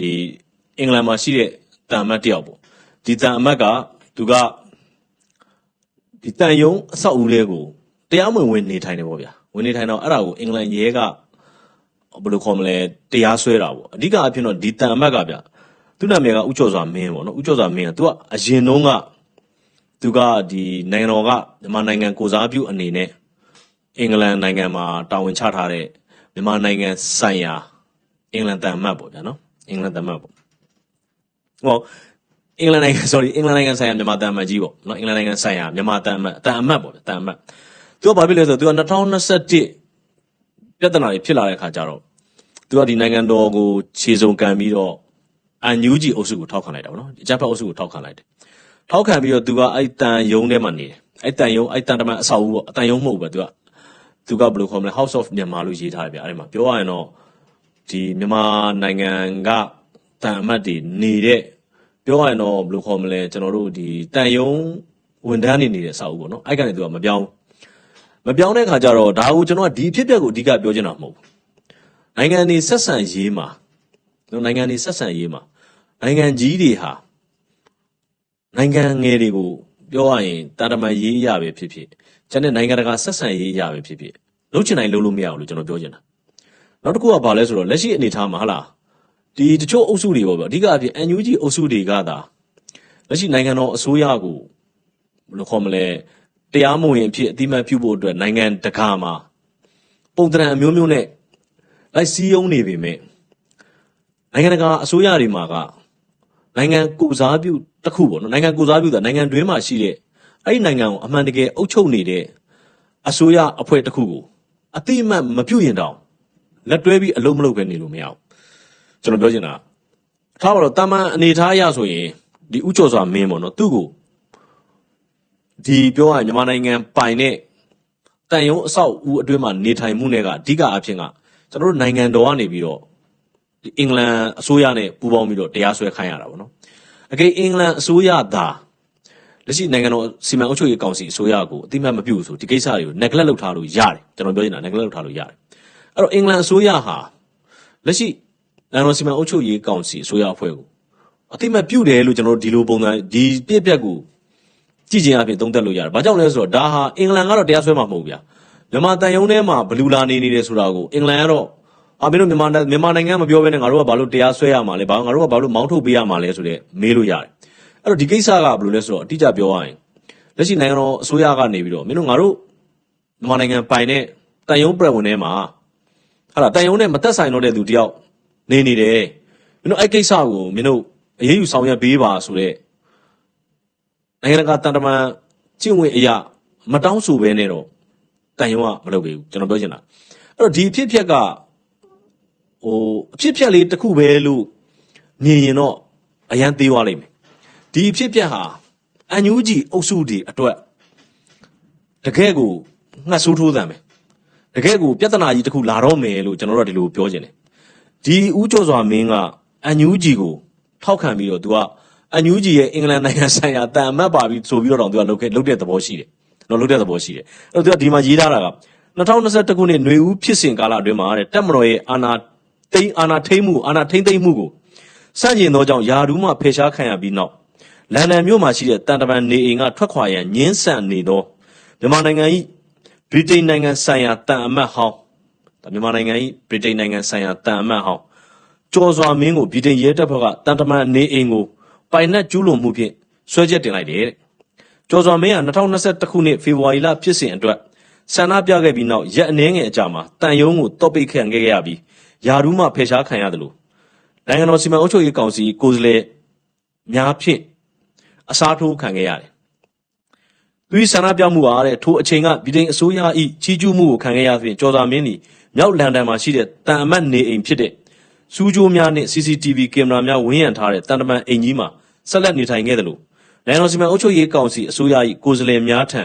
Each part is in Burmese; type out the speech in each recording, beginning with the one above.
ဒီအင်္ဂလန်မှာရှိတဲ့တန်အမတ်တယောက်ပေါ့ဒီတန်အမတ်ကသူကဒီတန်ယုံအဆောက်အဦလေးကိုတရားမဝင်ဝင်နေထိုင်တယ်ပေါ့ဗျာဝင်နေထိုင်တော့အဲ့ဒါကိုအင်္ဂလန်ရဲကဘယ်လိုခေါ်မလဲတရားစွဲတာပေါ့အဓိကအဖြစ်တော့ဒီတန်အမတ်ကဗျသူ့နာမည်ကဥကျော်စွာမင်းပေါ့နော်ဥကျော်စွာမင်းကသူကအရင်တုန်းကသူကဒီနိုင်ငံတော်ကမြန်မာနိုင်ငံကိုစားပြုအနေနဲ့အင်္ဂလန်နိုင်ငံမှာတာဝန်ချထားတဲ့မြန်မာနိုင်ငံဆိုင်ရာအင်္ဂလန်တန်အမတ်ပေါ့ဗျာနော် အင်္ဂလန်တန်အမတ်ပေါ့ဟောအင်္ဂလန်နိုင်ငံ sorry အင်္ဂလန်နိုင်ငံဆိုင်ရာမြန်မာတန်အမတ်ကြီးပေါ့နော်အင်္ဂလန်နိုင်ငံဆိုင်ရာမြန်မာတန်အမတ်တန်အမတ်ပေါ့ဗျတန်အမတ်သူကဘာဖြစ်လဲဆိုတော့သူက2021ပြဿနာတွေဖြစ်လာတဲ့အခါကျတော့သူကဒီနိုင်ငံတော်ကိုခြေစုံကန်ပြီးတော့အန်ယူဂျီအုပ်စုကိုထောက်ခံလိုက်တာပေါ့နော်အကြမ်းဖက်အုပ်စုကိုထောက်ခံလိုက်တယ်ထောက်ခံပြီးတော့သူကအဲ့တန်ယုံထဲမှာနေတယ်အဲ့တန်ယုံအဲ့တန်တမန်အဆောက်အဦပေါ့အတန်ယုံမဟုတ်ဘူးပဲသူကသူကဘယ်လိုခေါ်မလဲ House of Myanmar လို့ရေးထားတယ်ဗျအဲ့ဒီမှာပြောရရင်တော့ ဒီမြန်မာနိုင်ငံကတန်အမတ်တွေနေတဲ့ပြောရရင်တော့ဘယ်လိုခေါ်မလဲကျွန်တော်တို့ဒီတန်ယုံဝန်ထမ်းတွေနေတဲ့စာအုပ်ပေါ့နော်အဲ့ကနေသူကမပြောင်းမပြောင်းတဲ့ခါကျတော့ဒါကိုကျွန်တော်ကဒီအဖြစ်အပျက်ကိုအဓိကပြောချင်တာမဟုတ်ဘူးနိုင်ငံတွေဆက်ဆံရေးမှာနော်နိုင်ငံတွေဆက်ဆံရေးမှာနိုင်ငံကြီးတွေဟာနိုင်ငံငယ်တွေကိုပြောရရင်တာတမန်ရေးရပဲဖြစ်ဖြစ်ကျန်တဲ့နိုင်ငံတကာဆက်ဆံရေးရပဲဖြစ်ဖြစ်လုံးချင်တိုင်းလုံးလို့မရဘူးလို့ကျွန်တော်ပြောချင်တာ နောက်တစ်ခုကဘာလဲဆိုတော့လက်ရှိအနေအထားမှာဟလားဒီတချို့အုပ်စုတွေပေါ့ဗျာအဓိကအဖြစ် NUG အုပ်စုတွေကသာလက်ရှိနိုင်ငံတော်အစိုးရကိုဘယ်လိုခေါ်မလဲတရားမဝင်အဖြစ်အတိအမှတ်ပြုဖို့အတွက်နိုင်ငံတကာမှာပုံသဏ္ဍာန်အမျိုးမျိုးနဲ့လိုက်စည်းရုံးနေပေမဲ့နိုင်ငံတကာအစိုးရတွေမှာကနိုင်ငံကိုစားပြုတစ်ခုပေါ့နော်နိုင်ငံကိုစားပြုတာနိုင်ငံတွင်းမှာရှိတဲ့အဲ့ဒီနိုင်ငံကိုအမှန်တကယ်အုပ်ချုပ်နေတဲ့အစိုးရအဖွဲ့တစ်ခုကိုအတိအမှတ်မပြုရင်တောင် လက်တွဲပြီးအလုံးမလုပ်ပဲနေလို့မရဘူးကျွန်တော်ပြောချင်တာထားပါတော့တာမန်အနေထားအရဆိုရင်ဒီဥကျော်စွာမင်းပေါ့နော်သူ့ကိုဒီပြောရရင်မြန်မာနိုင်ငံပိုင်တဲ့တန်ယုံအဆောက်အဦအတွင်းမှာနေထိုင်မှုနဲ့ကအဓိကအဖြစ်ကကျွန်တော်တို့နိုင်ငံတော်ကနေပြီးတော့ဒီအင်္ဂလန်အစိုးရနဲ့ပူးပေါင်းပြီးတော့တရားစွဲခိုင်းရတာပေါ့နော်အကေအင်္ဂလန်အစိုးရသာလက်ရှိနိုင်ငံတော်စီမံအုပ်ချုပ်ရေးကောင်စီအစိုးရကိုအတိအမှတ်မပြုဘူးဆိုဒီကိစ္စတွေကို neglect လုပ်ထားလို့ရတယ်ကျွန်တော်ပြောချင်တာ neglect လုပ်ထားလို့ရတယ် အဲ့တော့အင်္ဂလန်အစိုးရဟာလက်ရှိနိုင်ငံတော်စီမံအုပ်ချုပ်ရေးကောင်စီအစိုးရအဖွဲ့ကိုအတိအမတ်ပြုတယ်လို့ကျွန်တော်တို့ဒီလိုပုံစံဒီပြည့်ပြက်ကိုကြည့်ချင်အဖြစ်သုံးသပ်လို့ရတယ်။ဘာကြောင့်လဲဆိုတော့ဒါဟာအင်္ဂလန်ကတော့တရားစွဲမှာမဟုတ်ဘူးဗျာ။မြန်မာတန်ယုံထဲမှာဘလူလာနေနေတယ်ဆိုတာကိုအင်္ဂလန်ကတော့အာမင်းတို့မြန်မာမြန်မာနိုင်ငံမပြောဘဲနဲ့ငါတို့ကဘာလို့တရားစွဲရမှာလဲ။ဘာငါတို့ကဘာလို့မောင်းထုတ်ပေးရမှာလဲဆိုတဲ့မေးလို့ရတယ်။အဲ့တော့ဒီကိစ္စကဘယ်လိုလဲဆိုတော့အတိအကျပြောရရင်လက်ရှိနိုင်ငံတော်အစိုးရကနေပြီးတော့မင်းတို့ငါတို့မြန်မာနိုင်ငံပိုင်တဲ့တန်ယုံပြည်ဝင်ထဲမှာ ဟာလာတန်ယုံနဲ့မသက်ဆိုင်တော့တဲ့သူတယောက်နေနေတယ်မင်းတို့အဲ့ကိစ္စကိုမင်းတို့အရေးယူဆောင်ရွက်ပေးပါဆိုတော့နိုင်ငံတကာတန်တမန်ကျင့်ဝတ်အရာမတောင်းဆိုဘဲနဲ့တော့တန်ယုံကမလုပ်ပေးဘူးကျွန်တော်ပြောချင်တာအဲ့တော့ဒီအဖြစ်အပျက်ကဟိုအဖြစ်အပျက်လေးတစ်ခုပဲလို့မြင်ရင်တော့အရန်သေးသွားလိမ့်မယ်ဒီအဖြစ်အပျက်ဟာအန်ယူဂျီအုပ်စုတွေအတွက်တကယ်ကိုငှက်ဆိုးထိုးသံပဲ တကယ့်ကိုပြဿနာကြီးတစ်ခုလာတော့မယ်လို့ကျွန်တော်တို့ကဒီလိုပြောခြင်းတယ်ဒီဦးကျော်စွာမင်းကအန်ယူဂျီကိုထောက်ခံပြီးတော့သူကအန်ယူဂျီရဲ့အင်္ဂလန်နိုင်ငံဆိုင်ရာတန်အမတ်ပါပြီးဆိုပြီးတော့တောင်သူကလုပ်ခဲ့လုပ်တဲ့သဘောရှိတယ်နော်လုပ်တဲ့သဘောရှိတယ်အဲ့တော့သူကဒီမှာရေးထားတာက2021ခုနှစ်ຫນွေဦးဖြစ်စဉ်ကာလအတွင်းမှာတက်မတော်ရဲ့အာနာတိန်အာနာထိမ့်မှုအာနာထိမ့်သိမ့်မှုကိုစန့်ကျင်သောကြောင့်ယာဒူးမှဖယ်ရှားခံရပြီးနောက်လန်ဒန်မြို့မှာရှိတဲ့တန်တမန်နေအိမ်ကထွက်ခွာရန်ငင်းဆန်နေသောမြန်မာနိုင်ငံ၏ ဗြိတိန်နိုင်ငံဆိုင်ရာတန်အမတ်ဟောင်းဒါမြန်မာနိုင်ငံ၏ဗြိတိန်နိုင်ငံဆိုင်ရာတန်အမတ်ဟောင်းကျော်စွာမင်းကိုဗြိတိန်ရဲတပ်ဖွဲ့ကတန်တမန်နေအိမ်ကိုပိုင်နက်ကျူးလွန်မှုဖြင့်ဆွဲချက်တင်လိုက်တယ်တဲ့ကျော်စွာမင်းက2021ခုနှစ်ဖေဖော်ဝါရီလဖြစ်စဉ်အတွက်ဆန္ဒပြခဲ့ပြီးနောက်ရက်အနည်းငယ်အကြာမှာတန်ယုံကိုတော့ပိတ်ခံခဲ့ရပြီးယာဒူးမှဖယ်ရှားခံရတယ်လို့နိုင်ငံတော်စီမံအုပ်ချုပ်ရေးကောင်စီကိုယ်စားလှယ်များဖြင့်အစားထိုးခံခဲ့ရတယ် သူ၏ဆန္ဒပြမှုဟာတဲ့ထိုအချိန်ကဗြိတိန်အစိုးရ၏ချီးကျူးမှုကိုခံခဲ့ရသဖြင့်ကျော်စာမင်းသည်မြောက်လန်ဒန်မှာရှိတဲ့တန်အမတ်နေအိမ်ဖြစ်တဲ့စူးကြိုးများနှင့် CCTV ကင်မရာများဝန်းရံထားတဲ့တန်တမန်အိမ်ကြီးမှာဆက်လက်နေထိုင်ခဲ့တယ်လို့နိုင်ငံတော်စီမံအုပ်ချုပ်ရေးကောင်စီအစိုးရ၏ကိုယ်စားလှယ်များထံ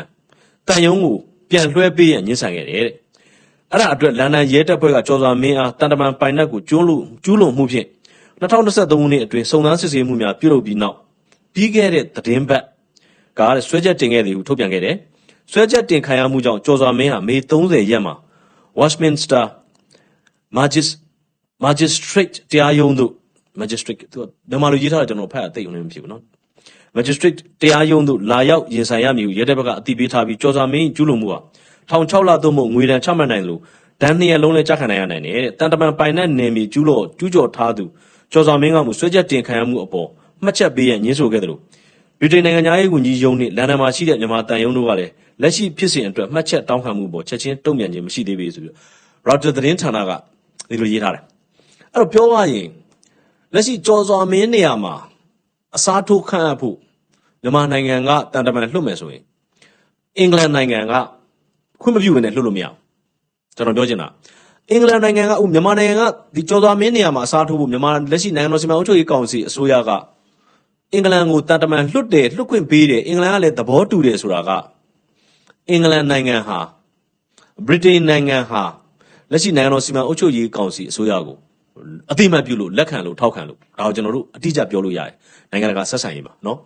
တန်ယုံကိုပြန်လွှဲပေးရန်ညှင်းဆန်ခဲ့တယ်တဲ့အဲ့ဒါအတွက်လန်ဒန်ရဲတပ်ဖွဲ့ကကျော်စာမင်းအားတန်တမန်ပိုင်နက်ကိုကျူးလွန်ကျူးလွန်မှုဖြင့်2023ခုနှစ်အတွင်းစုံစမ်းစစ်ဆေးမှုများပြုလုပ်ပြီးနောက်ပြီးခဲ့တဲ့သတင်းပတ် ကတဲ့ဆွဲချက်တင်ခဲ့တယ်ဟုထုတ်ပြန်ခဲ့တယ်။ဆွဲချက်တင်ခံရမှုကြောင့်ကျော်စွာမင်းဟာမေ30ရက်မှာ Westminster Magis Magistrate တရားရုံးသို့ magistrate သူကမြန်မာလိုရေးထားတာကျွန်တော်ဖတ်အသိအောင်လည်းမဖြစ်ဘူးနော် magistrate တရားရုံးသို့လာရောက်ရင်ဆိုင်ရမည်ဟုရဲတပ်ဘက်ကအတည်ပြုထားပြီးကြော်စာမင်းကျူးလွန်မှုဟာထောင်6လသို့မဟုတ်ငွေဒဏ်ချမှတ်နိုင်လို့ဒဏ်နှစ်ရက်လုံးလည်းကြာခံနိုင်ရနိုင်တယ်တဲ့တန်တမန်ပိုင်တဲ့နယ်မြေကျူးလော်ကျူးကျော်ထားသူကြော်စာမင်းကမှုဆွဲချက်တင်ခံရမှုအပေါ်မှတ်ချက်ပေးရညှင်းဆိုခဲ့တယ်လို့ ဗြိတိန်နိုင်ငံသားရေးဝန်ကြီးယုံနှင့်လန်ဒန်မှာရှိတဲ့မြန်မာတန်ယုံတို့ကလည်းလက်ရှိဖြစ်စဉ်အတွက်မှတ်ချက်တောင်းခံမှုပေါ်ချက်ချင်းတုံ့ပြန်ခြင်းမရှိသေးပေဆိုပြီးတော့ Reuters သတင်းဌာနကဒီလိုရေးထားတယ်အဲ့တော့ပြောရရင်လက်ရှိကြော်စွာမင်းနေရာမှာအစားထိုးခန့်အပ်ဖို့မြန်မာနိုင်ငံကတန်တမန်လွှတ်မယ်ဆိုရင်အင်္ဂလန်နိုင်ငံကခွင့်မပြုဘဲနဲ့လွှတ်လို့မရဘူးကျွန်တော်ပြောချင်တာအင်္ဂလန်နိုင်ငံကဥမြန်မာနိုင်ငံကဒီကြော်စွာမင်းနေရာမှာအစားထိုးဖို့မြန်မာလက်ရှိနိုင်ငံတော်စီမံအုပ်ချုပ်ရေးကောင်စီအစိုးရက အင်္ဂလန်ကိုတန်တမန်လွှတ်တယ်လွှတ်ခွင့်ပေးတယ်အင်္ဂလန်ကလည်းသဘောတူတယ်ဆိုတာကအင်္ဂလန်နိုင်ငံဟာဗြိတိန်နိုင်ငံဟာလက်ရှိနိုင်ငံတော်စီမံအုပ်ချုပ်ရေးကောင်စီအစိုးရကိုအတိအမှတ်ပြုလို့လက်ခံလို့ထောက်ခံလို့ဒါကိုကျွန်တော်တို့အတိအကျပြောလို့ရတယ်နိုင်ငံတကာဆက်ဆံရေးမှာเนาะ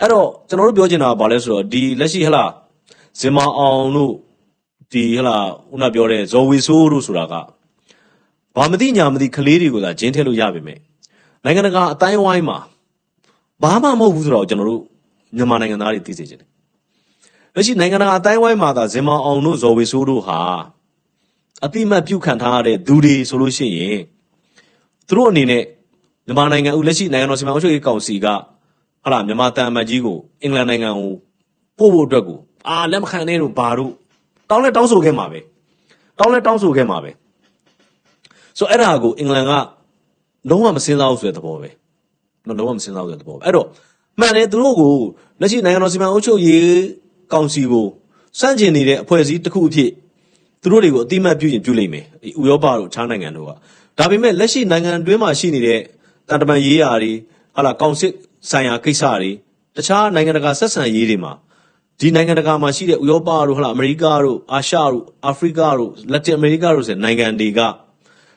အဲ့တော့ကျွန်တော်တို့ပြောချင်တာကဘာလဲဆိုတော့ဒီလက်ရှိဟလာဇင်မာအောင်တို့ဒီဟလာခုနပြောတဲ့ဇော်ဝေဆိုးတို့ဆိုတာကဘာမသိညာမသိကလေးတွေကိုသာဂျင်းထဲလို့ရပါမယ်နိုင်ငံတကာအတိုင်းဝိုင်းမှာ ဘာမှမဟုတ်ဘူးဆိုတော့ကျွန်တော်တို့မြန်မာနိုင်ငံသားတွေသိစေချင်တယ်။လက်ရှိနိုင်ငံတကာအတိုင်းဝိုင်းမှာသာဇင်မောင်အောင်တို့ဇော်ဝေဆိုးတို့ဟာအတိမတ်ပြုခံထားရတဲ့သူတွေဆိုလို့ရှိရင်သူတို့အနေနဲ့မြန်မာနိုင်ငံဦးလက်ရှိနိုင်ငံတော်စီမံအုပ်ချုပ်ရေးကောင်စီကဟာလာမြန်မာတန်အမတ်ကြီးကိုအင်္ဂလန်နိုင်ငံကိုပို့ဖို့အတွက်ကိုအာလက်မခံနဲ့တို့ဘာတို့တောင်းလဲတောင်းဆိုခဲ့မှာပဲတောင်းလဲတောင်းဆိုခဲ့မှာပဲဆိုတော့အဲ့ဒါကိုအင်္ဂလန်ကလုံးဝမစင်စားဘူးဆိုတဲ့သဘောပဲတော့ လုံးဝမစဉ်းစားဘူးတဲ့သဘောပဲအဲ့တော့မှန်တယ်သူတို့ကိုလက်ရှိနိုင်ငံတော်စီမံအုပ်ချုပ်ရေးကောင်စီကိုစန့်ကျင်နေတဲ့အဖွဲ့အစည်းတစ်ခုအဖြစ်သူတို့တွေကိုအတိမတ်ပြုရင်ပြုလိမ့်မယ်ဒီဥရောပတို့အခြားနိုင်ငံတို့ကဒါပေမဲ့လက်ရှိနိုင်ငံအတွင်းမှာရှိနေတဲ့တန်တမန်ရေးရာတွေဟာလာကောင်စစ်ဆိုင်ရာကိစ္စတွေတခြားနိုင်ငံတကာဆက်ဆံရေးတွေမှာဒီနိုင်ငံတကာမှာရှိတဲ့ဥရောပတို့ဟာလာအမေရိကတို့အာရှတို့အာဖရိကတို့လက်တင်အမေရိကတို့ဆိုတဲ့နိုင်ငံတွေက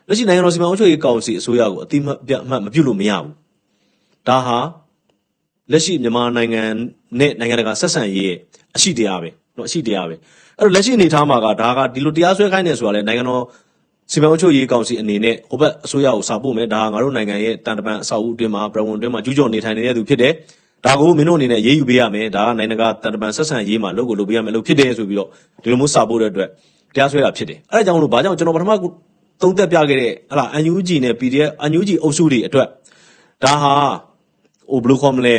လက်ရှိနိုင်ငံတော်စီမံအုပ်ချုပ်ရေးကောင်စီအစိုးရကိုအတိမတ်ပြအမှတ်မပြုလို့မရဘူး ဒါဟာလက်ရှိမြန်မာနိုင်ငံနဲ့နိုင်ငံတကာဆက်ဆံရေးရဲ့အရှိတရားပဲเนาะအရှိတရားပဲအဲ့တော့လက်ရှိအနေအထားမှာကဒါကဒီလိုတရားစွဲခိုင်းနေဆိုတာလေနိုင်ငံတော်စီမံအုပ်ချုပ်ရေးကောင်စီအနေနဲ့ဟိုဘက်အစိုးရကိုစာပို့မယ်ဒါကငါတို့နိုင်ငံရဲ့တန်တပန်အဆောက်အဦအတွင်းမှာပြည်ဝင်အတွင်းမှာကျူးကျော်နေထိုင်နေတဲ့သူဖြစ်တယ်ဒါကိုမင်းတို့အနေနဲ့ရေးယူပေးရမယ်ဒါကနိုင်ငံတကာတန်တပန်ဆက်ဆံရေးမှာလုပ်ကိုလုပ်ပေးရမယ်လို့ဖြစ်တယ်ဆိုပြီးတော့ဒီလိုမျိုးစာပို့တဲ့အတွက်တရားစွဲတာဖြစ်တယ်အဲ့ဒါကြောင့်မလို့ဘာကြောင့်ကျွန်တော်ပထမကသုံးသက်ပြခဲ့တဲ့ဟလာ UNG နဲ့ PDF UNG အုပ်စုတွေအတွက်ဒါဟာ ဟိုဘယ်လိုခေါ်မလဲ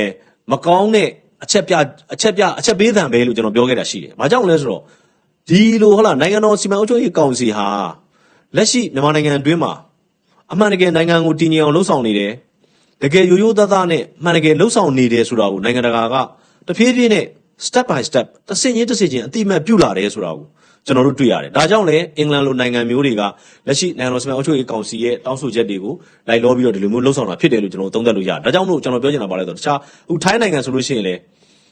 မကောင်းတဲ့အချက်ပြအချက်ပြအချက်ပေးသံပဲလို့ကျွန်တော်ပြောခဲ့တာရှိတယ်။ဘာကြောင့်လဲဆိုတော့ဒီလိုဟုတ်လားနိုင်ငံတော်စီမံအုပ်ချုပ်ရေးကောင်စီဟာလက်ရှိမြန်မာနိုင်ငံအတွင်းမှာအမှန်တကယ်နိုင်ငံကိုတည်ငြိမ်အောင်လှုပ်ဆောင်နေတယ်။တကယ်ရိုးရိုးသားသားနဲ့မှန်တကယ်လှုပ်ဆောင်နေတယ်ဆိုတာကိုနိုင်ငံတကာကတဖြည်းဖြည်းနဲ့ step by step တစ်ဆင့်ချင်းတစ်ဆင့်ချင်းအတိအမှတ်ပြုလာတယ်ဆိုတာကို ကျွန်တော်တို့တွေ့ရတယ်။ဒါကြောင့်လေအင်္ဂလန်လိုနိုင်ငံမျိုးတွေကလက်ရှိနိုင်ငံတော်စီမံအုပ်ချုပ်ရေးကောင်စီရဲ့တောင်းဆိုချက်တွေကိုလိုက်လောပြီးတော့ဒီလိုမျိုးလှုပ်ဆောင်တာဖြစ်တယ်လို့ကျွန်တော်တို့သုံးသပ်လို့ရတယ်။ဒါကြောင့်မို့ကျွန်တော်ပြောချင်တာပါလဲဆိုတော့တခြားအခုထိုင်းနိုင်ငံဆိုလို့ရှိရင်လေ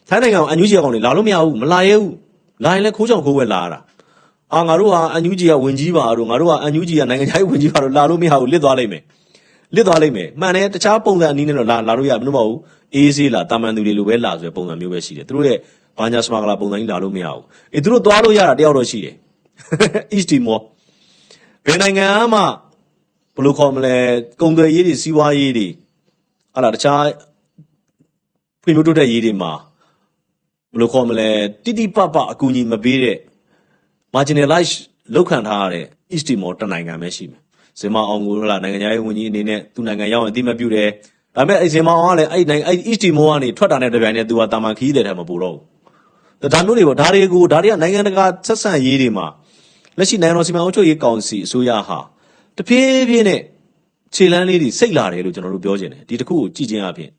ထိုင်းနိုင်ငံကအန်ယူဂျီကောင်တွေလာလို့မရဘူးမလာရဲဘူး။လာရင်လည်းခိုးချောင်ခိုးဝဲလာရတာ။အာငါတို့ဟာအန်ယူဂျီကဝင်ကြီးပါတို့ငါတို့ကအန်ယူဂျီကနိုင်ငံခြားရေးဝင်ကြီးပါတို့လာလို့မရဘူးလစ်သွားလိမ့်မယ်။လစ်သွားလိမ့်မယ်။မှန်တယ်တခြားပုံစံအနည်းနဲ့တော့လာလာလို့ရမလို့မဟုတ်ဘူး။အေးဆေးလာတာမန်သူတွေလိုပဲလာဆိုတဲ့ပုံစံမျိုးပဲရှိတယ်။သူတို့ရဲ့ ဘာညာစမဂလာပုံစံကြီးလာလို့မရဘူး။အေးသူတို့သွားလို့ရတာတယောက်တော့ရှိတယ်။ East Timor ဘယ်နိုင်ငံမှဘယ်လိုခေါ်မလဲကုန်သွယ်ရေးတွေစီးပွားရေးတွေဟာလာတခြားဖွံ့ဖြိုးတိုးတက်ရေးတွေမှာဘယ်လိုခေါ်မလဲတိတိပပအကူအညီမပေးတဲ့ marginalize လောက်ခံထားရတဲ့ East Timor တနိုင်ငံပဲရှိမယ်။ဇင်မာအောင်ကိုလာနိုင်ငံရေးဝန်ကြီးအနေနဲ့သူ့နိုင်ငံရောက်ရင်အတိမတ်ပြုတယ်။ဒါပေမဲ့အဲ့ဇင်မာအောင်ကလည်းအဲ့နိုင်ငံအဲ့ East Timor ကနေထွက်တာနဲ့တပြိုင်နက်သူကတာမန်ခီးတဲ့ထဲမှာပို့တော့ဘူး။ ဒါမျိုးတွေပေါ့ဒါတွေကိုဒါတွေကနိုင်ငံတကာဆက်ဆံရေးတွေမှာလက်ရှိနိုင်ငံတော်စီမံအုပ်ချုပ်ရေးကောင်စီအစိုးရဟာတဖြည်းဖြည်းနဲ့ခြေလမ်းလေးတွေစိတ်လာတယ်လို့ကျွန်တော်တို့ပြောချင်တယ်။ဒီတစ်ခုကိုကြည့်ချင်းအပြင်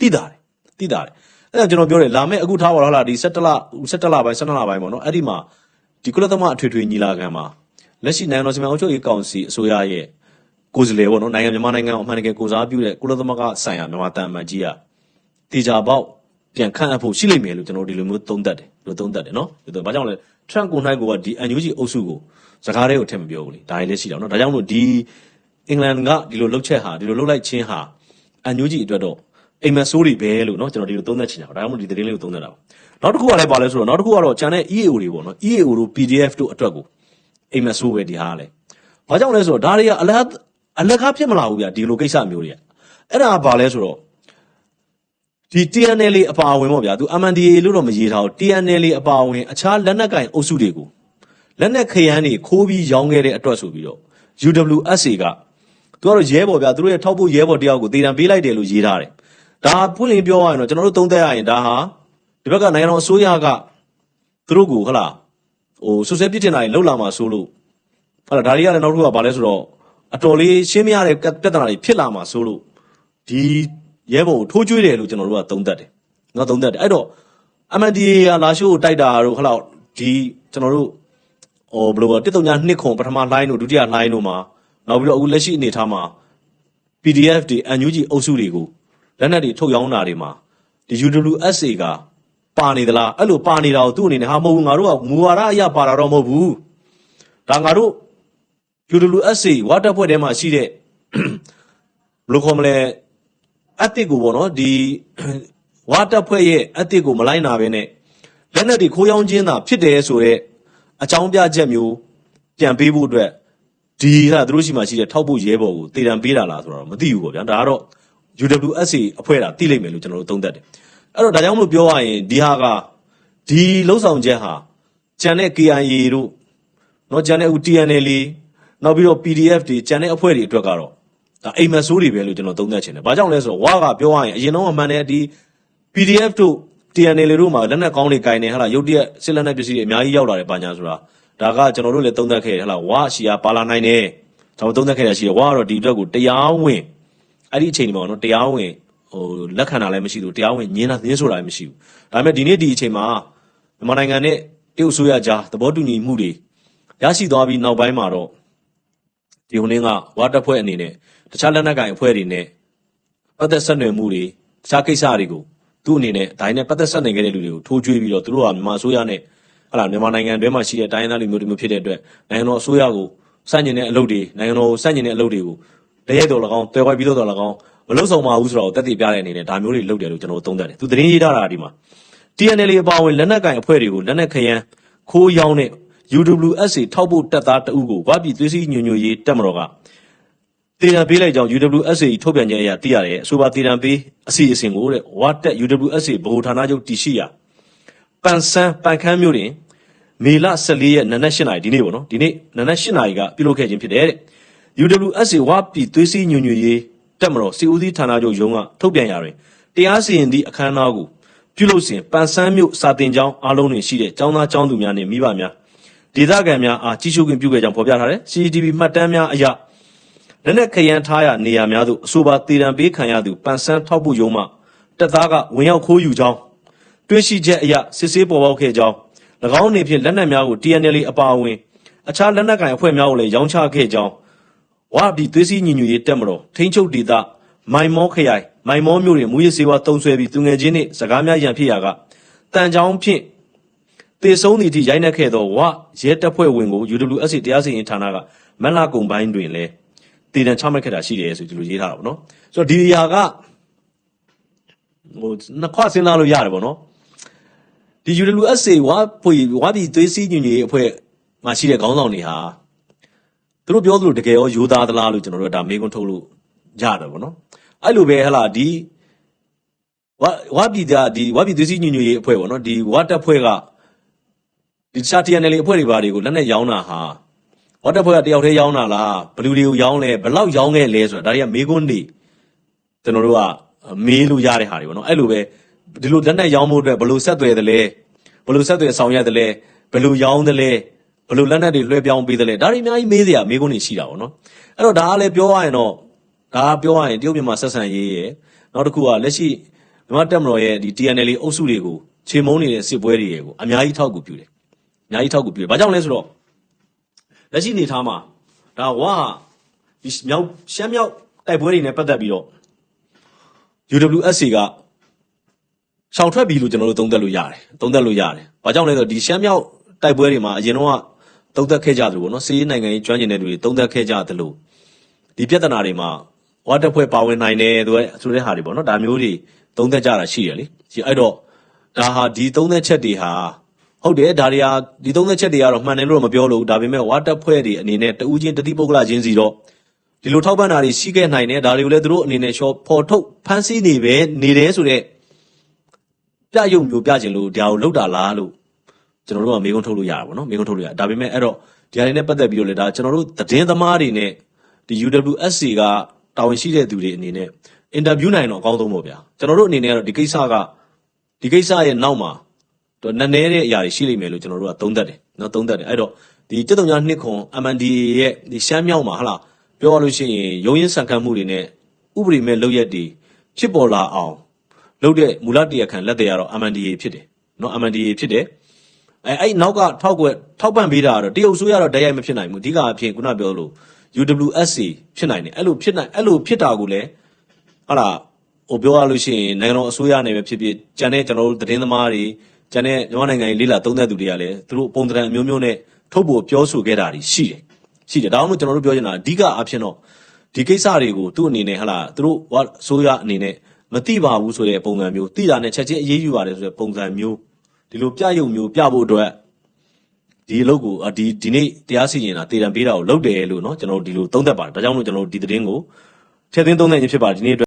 တိတာတယ်တိတာတယ်။အဲ့ဒါကျွန်တော်ပြောတယ်လာမယ့်အခုထားပါတော့လားဒီ17လ17လပိုင်း17လပိုင်းပေါ့နော်အဲ့ဒီမှာဒီကုလသမဂ္ဂအထွေထွေညီလာခံမှာလက်ရှိနိုင်ငံတော်စီမံအုပ်ချုပ်ရေးကောင်စီအစိုးရရဲ့ကိုယ်စားလှယ်ပေါ့နော်နိုင်ငံမြန်မာနိုင်ငံကိုအမှန်တကယ်ကိုစားပြုတဲ့ကုလသမဂ္ဂဆိုင်ရာမြန်မာတန်အမတ်ကြီးကတေချာပေါက် ပြန်ခန့်အပ်ဖို့ရှိလိမ့်မယ်လို့ကျွန်တော်ဒီလိုမျိုးသုံးသပ်တယ်လို့သုံးသပ်တယ်နော်ဒီတော့ဘာကြောင့်လဲထရန့်ကိုနိုင်ကိုကဒီ NUG အုပ်စုကိုစကားတွေကိုထည့်မပြောဘူးလေဒါတွေလည်းရှိတာနော်ဒါကြောင့်မို့ဒီအင်္ဂလန်ကဒီလိုလှုပ်ချက်ဟာဒီလိုလှုပ်လိုက်ခြင်းဟာ NUG အတွက်တော့အိမ်မက်ဆိုးတွေပဲလို့နော်ကျွန်တော်ဒီလိုသုံးသပ်ချင်တာဒါကြောင့်မို့ဒီသတင်းလေးကိုသုံးသပ်တာပါနောက်တစ်ခုကလည်းပါလဲဆိုတော့နောက်တစ်ခုကတော့ကျန်တဲ့ EAO တွေပေါ့နော် EAO တို့ PDF တို့အတွက်ကိုအိမ်မက်ဆိုးပဲဒီဟာကလည်းဘာကြောင့်လဲဆိုတော့ဒါတွေကအလတ်အလကားဖြစ်မလာဘူးဗျဒီလိုကိစ္စမျိုးတွေကအဲ့ဒါကဘာလဲဆိုတော့ ဒီ TNL အပါအဝင်ပေါ့ဗျာသူ MNDAA လို့တော့မရေးထားဘူး TNL အပါအဝင်အခြားလက်နက်ကင်အုပ်စုတွေကိုလက်နက်ခရမ်းတွေခိုးပြီးရောင်းခဲ့တဲ့အတွက်ဆိုပြီးတော့ UWSA ကသူကတော့ရဲဘော်ဗျာသူတို့ရဲ့ထောက်ဖို့ရဲဘော်တယောက်ကိုတေတံပေးလိုက်တယ်လို့ရေးထားတယ်ဒါဖွင့်လင်းပြောရရင်တော့ကျွန်တော်တို့သုံးသပ်ရရင်ဒါဟာဒီဘက်ကနိုင်ငံတော်အစိုးရကသူတို့ကိုဟလာဟိုဆွဆွဲပြစ်တင်တာတွေလောက်လာမှာဆိုလို့ဟုတ်လားဒါတွေကလည်းနောက်တစ်ခုကဘာလဲဆိုတော့အတော်လေးရှင်းမရတဲ့ပြဿနာတွေဖြစ်လာမှာဆိုလို့ဒီ ရဲဘော်ကိုထိုးကျွေးတယ်လို့ကျွန်တော်တို့ကသုံးသပ်တယ်။နော်သုံးသပ်တယ်အဲ့တော့ MNDA ကလာရှိုးကိုတိုက်တာတို့ဟလာဒီကျွန်တော်တို့ဟိုဘယ်လိုတစ်တုံညာနှစ်ခွန်ပထမလိုင်းတို့ဒုတိယလိုင်းတို့မှာနောက်ပြီးတော့အခုလက်ရှိအနေထားမှာ PDF တွေ NUG အုပ်စုတွေကိုလက်နက်တွေထုတ်ရောင်းတာတွေမှာဒီ UWSA ကပါနေသလားအဲ့လိုပါနေတာကိုသူ့အနေနဲ့ဟာမဟုတ်ဘူးငါတို့ကမူဝါဒအရပါတာတော့မဟုတ်ဘူးဒါငါတို့ UWSA ဝါတပ်ဖွဲ့ထဲမှာရှိတဲ့ဘယ်လိုခေါ်မလဲ အတစ်ကိုပေါ့နော်ဒီဝါတပ်ဖွဲ့ရဲ့အတစ်ကိုမလိုက်နာပဲနဲ့လက်နက်တွေခိုးရောင်းခြင်းသာဖြစ်တယ်ဆိုတော့အကြောင်းပြချက်မျိုးပြန်ပေးဖို့အတွက်ဒီဟာသူတို့ရှိမှရှိတဲ့ထောက်ဖို့ရဲဘော်ကိုတည်တံပေးတာလားဆိုတော့မသိဘူးပေါ့ဗျာဒါကတော့ UWSA အဖွဲ့တာသိလိမ့်မယ်လို့ကျွန်တော်တို့သုံးသပ်တယ်အဲ့တော့ဒါကြောင့်မလို့ပြောရရင်ဒီဟာကဒီလှုပ်ဆောင်ချက်ဟာကြံတဲ့ KIA တို့နော်ကျန်တဲ့အခု TNL နောက်ပြီးတော့ PDF တွေကျန်တဲ့အဖွဲ့တွေအတွက်ကတော့ ဒါအိမ်မက်ဆိုးတွေပဲလို့ကျွန်တော်သုံးသပ်ချင်တယ်။ဘာကြောင့်လဲဆိုတော့ဝါကပြောရရင်အရင်တော့အမှန်တည်းဒီ PDF တို့ TNL တို့မှာလက်နက်ကောင်းတွေကင်နေဟလာရုတ်တရက်စစ်လက်နက်ပစ္စည်းတွေအများကြီးရောက်လာတယ်ပါညာဆိုတာဒါကကျွန်တော်တို့လည်းသုံးသပ်ခဲ့တယ်ဟလာဝါရှီယာပါလာနိုင်တယ်ကျွန်တော်သုံးသပ်ခဲ့တာရှိတယ်ဝါကတော့ဒီအတွက်ကိုတရားဝင်အဲ့ဒီအချိန်ဒီမှာနော်တရားဝင်ဟိုလက်ခံတာလည်းမရှိဘူးတရားဝင်ညင်းတာညင်းဆိုတာလည်းမရှိဘူးဒါပေမဲ့ဒီနေ့ဒီအချိန်မှာမြန်မာနိုင်ငံနဲ့တရုတ်အစိုးရကြားသဘောတူညီမှုတွေရရှိသွားပြီးနောက်ပိုင်းမှာတော့ဒီဟိုင်းကဝါတပ်ဖွဲ့အနေနဲ့ တခြားလက်နက်ကိုင်အဖွဲ့တွေနဲ့ပတ်သက်ဆက်နွယ်မှုတွေတခြားကိစ္စတွေကိုသူ့အနေနဲ့ဒါနဲ့ပတ်သက်ဆက်နေခဲ့တဲ့လူတွေကိုထိုးကြွေးပြီးတော့သူတို့ကမြန်မာအစိုးရနဲ့ဟလာမြန်မာနိုင်ငံတွင်းမှာရှိတဲ့တိုင်းရင်းသားလူမျိုးတွေမျိုးဖြစ်တဲ့အတွက်နိုင်ငံတော်အစိုးရကိုစန့်ကျင်တဲ့အလုပ်တွေနိုင်ငံတော်ကိုစန့်ကျင်တဲ့အလုပ်တွေကိုတရက်တော်၎င်းတွယ်ခွဲပြီးတော့၎င်းမလုံဆောင်ပါဘူးဆိုတော့တက်တည်ပြတဲ့အနေနဲ့ဒါမျိုးတွေလုပ်တယ်လို့ကျွန်တော်သုံးသပ်တယ်သူသတင်းရေးထားတာဒီမှာ TNL အပါအဝင်လက်နက်ကင်အဖွဲ့တွေကိုလက်နက်ခရမ်းခိုးရောင်းတဲ့ UWSA ထောက်ဖို့တပ်သားတအုပ်ကိုဝါပြည်သွေးစည်းညွညွရေးတက်မတော်က တေတံပေးလိုက်ကြောင်း UWSA ထုတ်ပြန်ကြရသိရတယ်အဆိုပါတေတံပေးအစီအစဉ်ကိုတဲ့ဝါတက် UWSA ဗဟိုဌာနချုပ်တည်ရှိရာပန်ဆန်းပန်ခမ်းမြို့တွင်မေလ14ရက်နနက်8နာရီဒီနေ့ပေါ့နော်ဒီနေ့နနက်8နာရီကပြုလုပ်ခဲ့ခြင်းဖြစ်တယ်တဲ့ UWSA ဝါပြည်သွေးစည်းညွညွရေးတက်မတော်စီဦးစီးဌာနချုပ်ရုံးကထုတ်ပြန်ရာတွင်တရားစီရင်သည့်အခမ်းအနားကိုပြုလုပ်စဉ်ပန်ဆန်းမြို့စာတင်ကျောင်းအားလုံးတွင်ရှိတဲ့ကျောင်းသားကျောင်းသူများနှင့်မိဘများဒေသခံများအားကြီးစုခွင့်ပြုခဲ့ကြောင်းဖော်ပြထားတယ် CCTV မှတ်တမ်းများအရ လက်နက်ခရမ်းထားရာနေရာများသို့အဆိုပါတည်တံပေးခံရသူပန်ဆန်းထောက်ဖို့ရုံးမှတပ်သားကဝင်ရောက်ခိုးယူကြောင်းတွင်းရှိချက်အရစစ်ဆေးပေါ်ပေါက်ခဲ့ကြောင်း၎င်းအနေဖြင့်လက်နက်များကို TNL အပါအဝင်အခြားလက်နက်ကိုင်အဖွဲ့များကိုလည်းရောင်းချခဲ့ကြောင်းဝါပြည်သွေးစည်းညီညွတ်ရေးတက်မတော်ထိန်းချုပ်ဒေသမိုင်မောခရိုင်မိုင်မောမြို့တွင်မူရစ်စေဝါတုံးဆွဲပြီးသူငယ်ချင်းနှင့်စကားများရန်ဖြစ်ရာကတန်ချောင်းဖြင့်တေဆုံးသည့်အထိရိုက်နှက်ခဲ့သောဝရဲတပ်ဖွဲ့ဝင်ကို UWSA တရားစီရင်ဌာနကမက်လာကုံပိုင်းတွင်လည်း တည်တံချမှတ်ခဲ့တာရှိတယ်ဆိုဒီလိုရေးထားတာပေါ့နော်ဆိုတော့ဒီနေရာကဟိုနှစ်ခွစဉ်းစားလို့ရတယ်ပေါ့နော်ဒီ UWSA ဝါဖွေဝါပြည်သွေးစည်းညီညွတ်ရေးအဖွဲ့မှာရှိတဲ့ခေါင်းဆောင်တွေဟာသူတို့ပြောသလိုတကယ်ရောယူသားသလားလို့ကျွန်တော်တို့ကဒါမေးခွန်းထုတ်လို့ရတယ်ဗောနော်အဲ့လိုပဲဟလာဒီဝါဝါပြည်သားဒီဝါပြည်သွေးစည်းညီညွတ်ရေးအဖွဲ့ဗောနော်ဒီဝါတပ်ဖွဲ့ကဒီတခြား TNL အဖွဲ့တွေဘာတွေကိုလက်နဲ့ရောင်းတာဟာ ဝါတပ်ဖွဲ့ကတယောက်တည်းရောင်းတာလားဘယ်လူတွေကိုရောင်းလဲဘယ်လောက်ရောင်းခဲ့လဲဆိုတာဒါတွေကမေးခွန်းတွေကျွန်တော်တို့ကမေးလို့ရတဲ့ဟာတွေဗောနော်အဲ့လိုပဲဒီလိုလက်နဲ့ရောင်းဖို့အတွက်ဘယ်လိုဆက်သွယ်တယ်လဲဘယ်လိုဆက်သွယ်ဆောင်ရွက်တယ်လဲဘယ်လိုရောင်းတယ်လဲဘယ်လိုလက်နက်တွေလွှဲပြောင်းပေးတယ်လဲဒါတွေအများကြီးမေးစရာမေးခွန်းတွေရှိတာပေါ့နော်အဲ့တော့ဒါကလည်းပြောရရင်တော့ဒါကပြောရရင်တရုတ်မြန်မာဆက်ဆံရေးရယ်နောက်တစ်ခုကလက်ရှိမြန်မာတက်မတော်ရဲ့ဒီ TNL အုပ်စုတွေကိုခြေမုံနေတဲ့စစ်ပွဲတွေကိုအများကြီးထောက်ကူပြုတယ်အများကြီးထောက်ကူပြုတယ်ဘာကြောင့်လဲဆိုတော့ လက်ရှိအနေထားမှာဒါဝါဒီမြောက်ရှမ်းမြောက်တိုက်ပွဲတွေနဲ့ပတ်သက်ပြီးတော့ UWSC ကရှောင်ထွက်ပြီလို့ကျွန်တော်တို့သုံးသပ်လို့ရတယ်သုံးသပ်လို့ရတယ်ဘာကြောင့်လဲဆိုတော့ဒီရှမ်းမြောက်တိုက်ပွဲတွေမှာအရင်တော့ကသုံးသပ်ခဲ့ကြတယ်ပေါ့နော်စီးရေးနိုင်ငံရေးကျွမ်းကျင်တဲ့လူတွေသုံးသပ်ခဲ့ကြတယ်လို့ဒီပြဿနာတွေမှာဝါတက်ဖွဲ့ပါဝင်နိုင်တယ်ဆိုတဲ့ဆိုတဲ့ဟာတွေပေါ့နော်ဒါမျိုးတွေသုံးသပ်ကြတာရှိတယ်လေဒီအဲ့တော့ဒါဟာဒီသုံးသပ်ချက်တွေဟာ ဟုတ်တယ်ဒါတွေဟာဒီသုံးသပ်ချက်တွေကတော့မှန်တယ်လို့တော့မပြောလို့ဒါပေမဲ့ဝါတက်ဖွဲ့တွေအနေနဲ့တူးချင်းတတိပုဂ္ဂလချင်းစီတော့ဒီလိုထောက်ပံ့တာတွေရှိခဲ့နိုင်တယ်ဒါတွေကိုလည်းသူတို့အနေနဲ့ရှော့ဖော်ထုတ်ဖန်ဆီးနေပဲနေတယ်ဆိုတော့ပြရုပ်မျိုးပြချင်လို့ဒါကိုလောက်တာလားလို့ကျွန်တော်တို့ကမေးခွန်းထုတ်လို့ရတာပေါ့နော်မေးခွန်းထုတ်လို့ရဒါပေမဲ့အဲ့တော့ဒီဟာတွေနဲ့ပတ်သက်ပြီးတော့လေဒါကျွန်တော်တို့သတင်းသမားတွေနဲ့ဒီ UWSC ကတာဝန်ရှိတဲ့သူတွေအနေနဲ့အင်တာဗျူးနိုင်တော့အကောင်းဆုံးပေါ့ဗျာကျွန်တော်တို့အနေနဲ့ကတော့ဒီကိစ္စကဒီကိစ္စရဲ့နောက်မှာ တော့နည်းနည်းတဲ့အရာတွေရှိလိမ့်မယ်လို့ကျွန်တော်တို့ကသုံးသပ်တယ်နော်သုံးသပ်တယ်အဲ့တော့ဒီတက်တုံညာနှစ်ခွန် MNDA ရဲ့ဒီရှမ်းမြောက်မှာဟလာပြောရလို့ရှိရင်ရုံရင်းဆန်ခံမှုတွေနဲ့ဥပဒေမဲ့လုပ်ရက်တွေဖြစ်ပေါ်လာအောင်လုပ်တဲ့မူလတရားခံလက်တွေကတော့ MNDA ဖြစ်တယ်နော် MNDA ဖြစ်တယ်အဲအဲ့နောက်ကထောက်ကွက်ထောက်ပံ့ပေးတာကတော့တရုတ်ဆိုရတော့တရားမဖြစ်နိုင်ဘူးအဓိကအဖြစ်ခုနပြောလို့ UWSC ဖြစ်နိုင်တယ်အဲ့လိုဖြစ်နိုင်အဲ့လိုဖြစ်တာကိုလည်းဟာလာဟိုပြောရလို့ရှိရင်နိုင်ငံတော်အစိုးရနဲ့ပဲဖြစ်ဖြစ်ကြံတဲ့ကျွန်တော်တို့သတင်းသမားတွေ ကြံတဲ့မြန်မာနိုင်ငံရေးလေးလာသုံးသပ်သူတွေကလည်းသူတို့ပုံသဏ္ဍာန်အမျိုးမျိုးနဲ့ထုတ်ဖို့ပြောဆိုခဲ့တာတွေရှိတယ်ရှိတယ်ဒါမှမဟုတ်ကျွန်တော်တို့ပြောချင်တာအဓိကအဖြစ်တော့ဒီကိစ္စတွေကိုသူ့အနေနဲ့ဟလာသူတို့ဝါအစိုးရအနေနဲ့မသိပါဘူးဆိုတဲ့ပုံစံမျိုးသိတာနဲ့ချက်ချင်းအေးအေးယူပါတယ်ဆိုတဲ့ပုံစံမျိုးဒီလိုပြရုံမျိုးပြဖို့အတွက် ဒီအလုပ်ကိုအာဒီဒီနေ့တရားစီရင်တာတည်တံပေးတာကိုလုပ်တယ်လို့เนาะကျွန်တော်တို့ဒီလိုသုံးသပ်ပါတယ်ဒါကြောင့်မို့ကျွန်တော်တို့ဒီသတင်းကိုထည့်သွင်းသုံးသပ်ခြင်းဖြစ်ပါတယ်ဒီနေ့အတွက်